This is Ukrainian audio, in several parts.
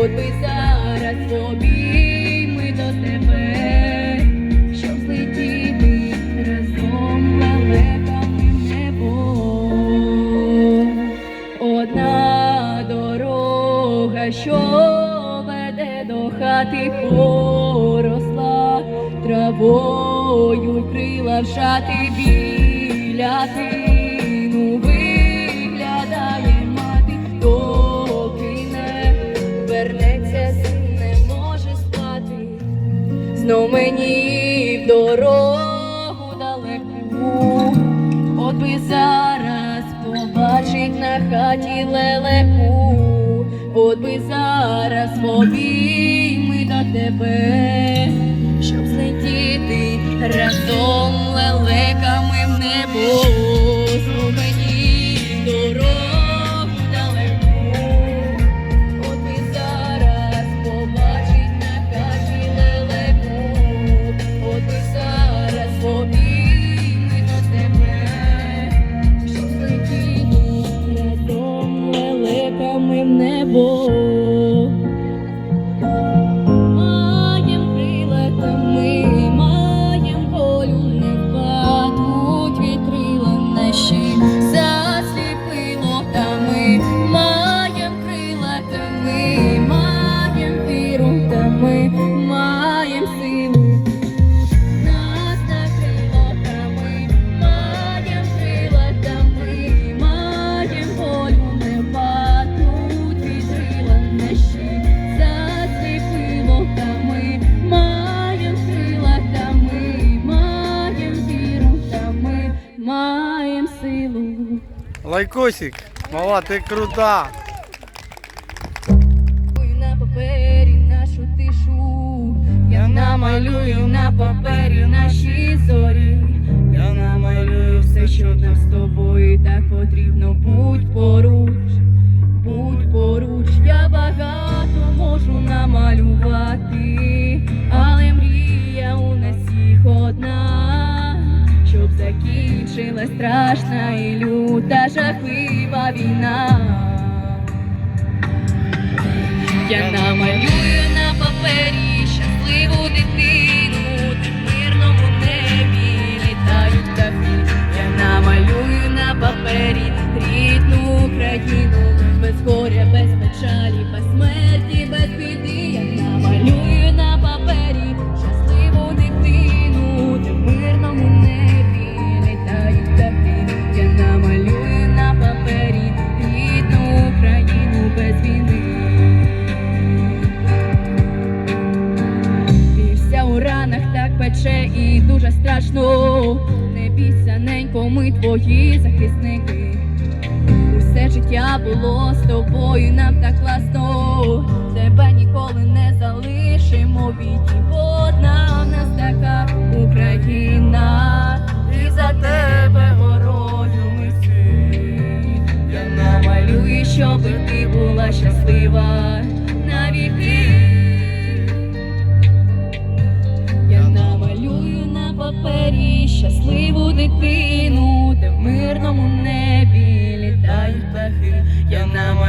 От би зараз ми до тебе, щоб летіти разом лелеками небо, одна дорога, що веде до хати поросла, травою крила вшати біляти. Знов мені в дорогу далеку, от би зараз побачить на хаті лелеку, от би зараз в обійми до тебе, щоб злетіти разом Лайкосик, мала, ти крута. На папері нашу тишу, я намалюю на папері наші закінчилась страшна і люта жахлива війна. Я намалюю на папері щасливу дитину, де в мирному небі літають птахи. Я намалюю на папері рідну Україну, і дуже страшно. Не бійся, ненько, ми твої захисники. Усе життя було з тобою, нам так класно. Тебе ніколи не залишимо в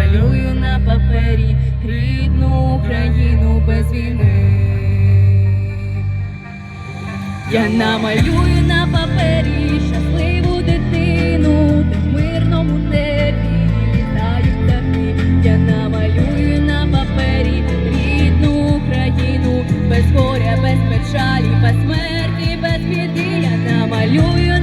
малюю на папері рідну Україну без війни. Я намалюю на папері щасливу дитину, в мирному небі літають давні. Я намалюю на папері рідну Україну без горя, без печалі, без смерті, без біди. Я намалюю.